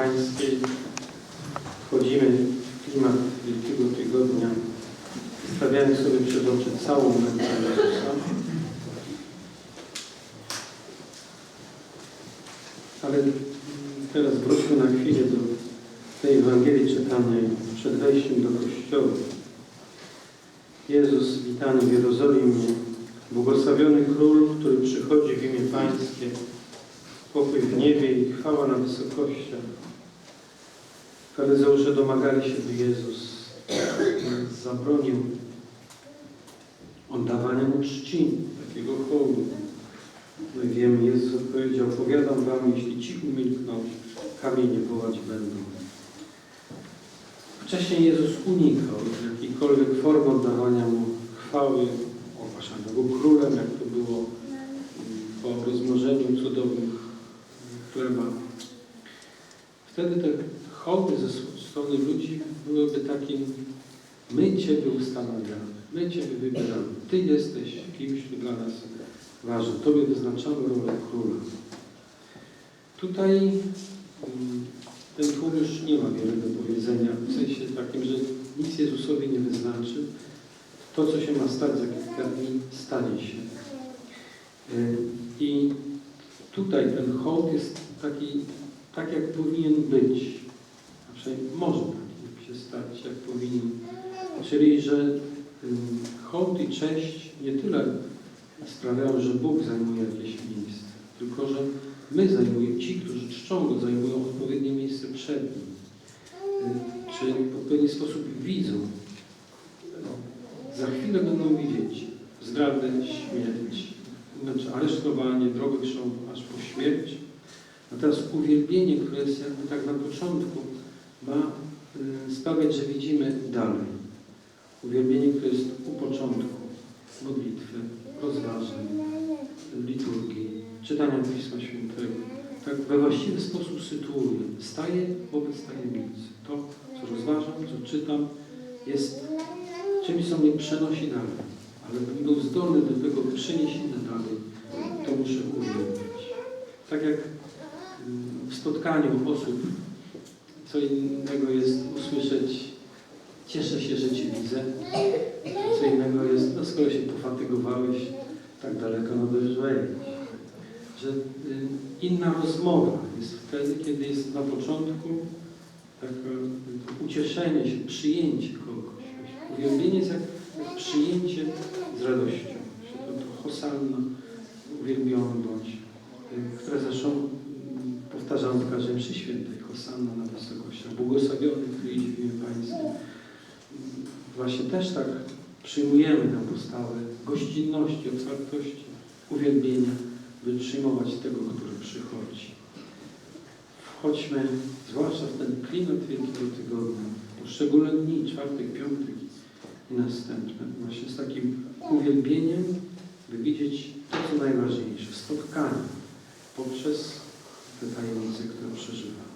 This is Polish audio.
Pańskiej wchodzimy w klimat Wielkiego Tygodnia, stawiając sobie przed oczy całą mękę Jezusa. Ale teraz wróćmy na chwilę do tej Ewangelii czytanej przed wejściem do Kościoła. Jezus witany w Jerozolimie, błogosławiony Król, który przychodzi w imię Pańskie, pokój w niebie i chwała na wysokościach. Faryzeusze domagali się, by Jezus zabronił oddawania mu czci, takiego hołdu. I wiemy, Jezus odpowiedział, powiadam wam, jeśli ci umilkną, kamienie wołać będą. Wcześniej Jezus unikał jakiejkolwiek formy oddawania mu chwały, ogłaszania go królem, jak to było po rozmnożeniu cudownych chleba. Wtedy te hołdy ze strony ludzi byłyby takim my Ciebie ustanawiamy, my Ciebie wybieramy, Ty jesteś kimś, dla nas ważny, Tobie wyznaczamy rolę króla. Tutaj mm, ten tłum już nie ma wiele do powiedzenia, w sensie takim, że nic Jezusowi nie wyznaczy. To, co się ma stać za kilka dni, stanie się. Y, I tutaj ten hołd jest taki, tak jak powinien być. A może tak się stać, jak powinien. Czyli, że hołd i cześć nie tyle sprawiają, że Bóg zajmuje jakieś miejsce, tylko że my zajmujemy, ci, którzy czczą Go, zajmują odpowiednie miejsce przed Nim. Czy w odpowiedni sposób widzą. Za chwilę będą widzieć zdradę, śmierć, znaczy aresztowanie, drogę krząt aż po śmierć. Natomiast uwielbienie, które jest jakby tak na początku, ma y, sprawiać, że widzimy dalej. Uwielbienie, które jest u początku modlitwy, rozważań, liturgii, czytania Pisma Świętego. Tak we właściwy sposób sytuuje. Staję wobec tajemnicy. To, co rozważam, co czytam, jest czymś, co mnie przenosi dalej. Ale bym był zdolny do tego przeniesienia dalej, to muszę uwielbiać. Tak jak mm, w spotkaniu osób, co innego jest usłyszeć cieszę się, że Cię widzę, co innego jest, no skoro się pofatygowałeś tak daleko, no już wejdź. Że y, inna rozmowa jest wtedy, kiedy jest na początku takie y, ucieszenie się, przyjęcie kogoś. Uwielbienie jest jak, przyjęcie z radością. To, to hosanna, uwielbiony bądź, y, które zresztą powtarzamy w każdej mszy świętej. Hosanna na wysokościach. Błogosławiony, który idzie w imię Pańskie. Właśnie też tak przyjmujemy tę postawę gościnności, otwartości, uwielbienia, by przyjmować tego, który przychodzi. Wchodźmy, zwłaszcza w ten klimat Wielkiego Tygodnia, poszczególne dni, czwartek, piątek i następne, właśnie z takim uwielbieniem, by widzieć to, co najważniejsze, spotkanie poprzez te tajemnice, które przeżywamy.